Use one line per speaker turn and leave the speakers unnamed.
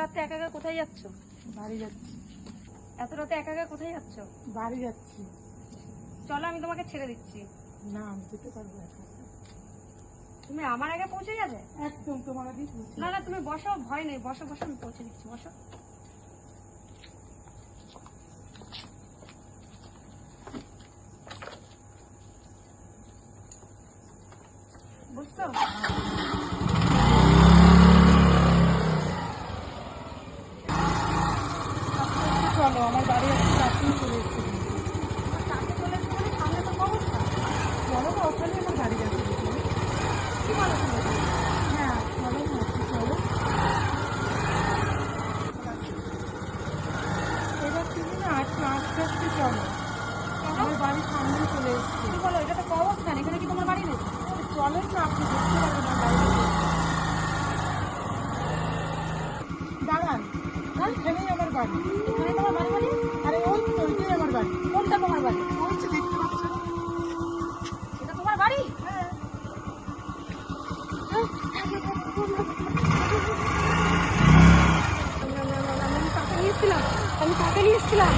রাতে একা একা কোথায় যাচ্ছ?
বাড়ি যাচ্ছি।
এত রাতে একা একা কোথায় যাচ্ছ?
বাড়ি যাচ্ছি।
চলো আমি তোমাকে ছেড়ে দিচ্ছি।
না আমি যেতে পারব একা
তুমি আমার আগে পৌঁছে যাবে
একদম তোমার পৌঁছে
না না তুমি বসো ভয় নেই। বসো বসো আমি পৌঁছে দিচ্ছি বসো। বুঝছ?
চলো আমার বাড়ি আছে রাত্রি চলে এসেছি।
চলে
না ওখানে আমার গাড়ি যাচ্ছে।
কি বলো তুমি
হ্যাঁ চলো একটু চলো এবার তুমি না আজকে আস্তে আস্তে চলো। আমার বাড়ির সামনে চলে এসছে।
কি বলো এটা তো অবস্থান এখানে কি তোমার বাড়ি নেই?
চলেন না আপনি দেখতে পারবেন না বাইরে দাঁড়ান হ্যাঁ বাড়ি
এখানে তোমার বাড়ি বাড়ি?
আরে ওই ওইটাই আমার বাড়ি।
কোনটা তোমার বাড়ি?
ওই দেখতে পাচ্ছেন?
এটা তোমার বাড়ি?
হ্যাঁ।
এসেছিলাম? আমি তাকে নিয়ে এসেছিলাম?